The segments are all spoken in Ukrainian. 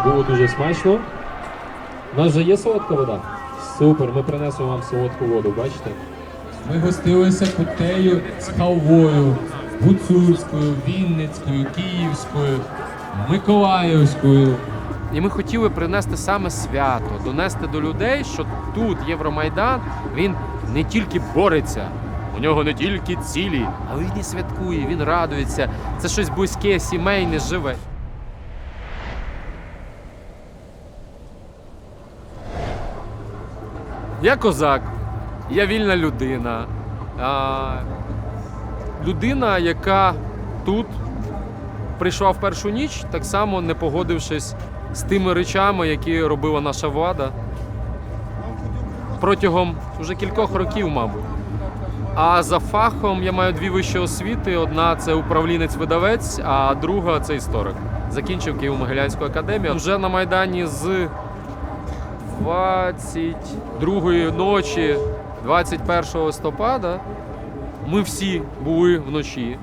Було дуже смачно. У нас вже є солодка вода? Супер, ми принесемо вам солодку воду, бачите? Ми гостилися кутею з халвою, гуцульською, вінницькою, київською, миколаївською. І ми хотіли принести саме свято, донести до людей, що тут Євромайдан він не тільки бореться, у нього не тільки цілі, але він і святкує, він радується. Це щось близьке, сімейне, живе. Я козак, я вільна людина. А, людина, яка тут прийшла в першу ніч, так само не погодившись з тими речами, які робила наша влада протягом уже кількох років, мабуть. А за фахом я маю дві вищі освіти: одна це управлінець-видавець, а друга це історик. Закінчив Києво-Могилянську академію. Вже на Майдані з 22-ї ночі, 21 листопада, ми всі були вночі.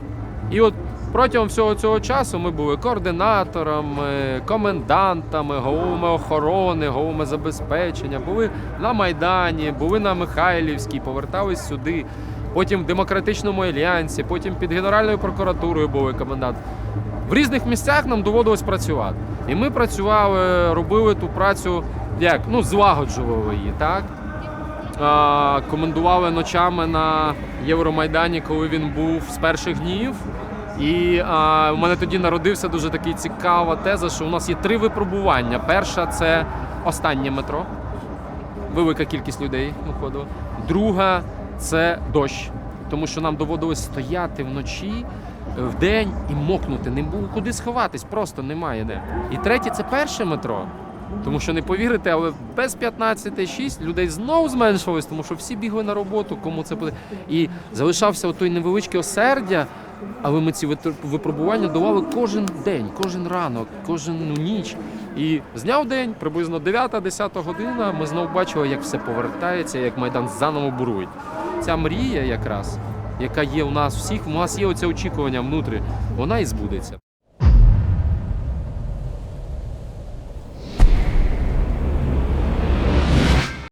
І от протягом всього цього часу ми були координаторами, комендантами, головами охорони, головами забезпечення, були на Майдані, були на Михайлівській, повертались сюди. Потім в демократичному альянсі, потім під Генеральною прокуратурою були комендант. В різних місцях нам доводилось працювати. І ми працювали, робили ту працю як ну, злагоджували її, так? А, комендували ночами на Євромайдані, коли він був з перших днів. І а, у мене тоді народився дуже такий цікава теза, що у нас є три випробування. Перша це останнє метро. Велика кількість людей виходила. Друга це дощ, тому що нам доводилось стояти вночі, е, вдень і мокнути. Не було куди сховатись, просто немає де. І третє це перше метро. Тому що не повірите, але без 15-6 людей знову зменшилось, тому що всі бігли на роботу, кому це буде. І залишався той невеличке осердя, але ми ці випробування давали кожен день, кожен ранок, кожну ніч. І з дня в день, приблизно 9-10 година, ми знову бачили, як все повертається, як Майдан заново бурують. Ця мрія якраз, яка є у нас всіх, у нас є оце очікування внутрі, вона і збудеться.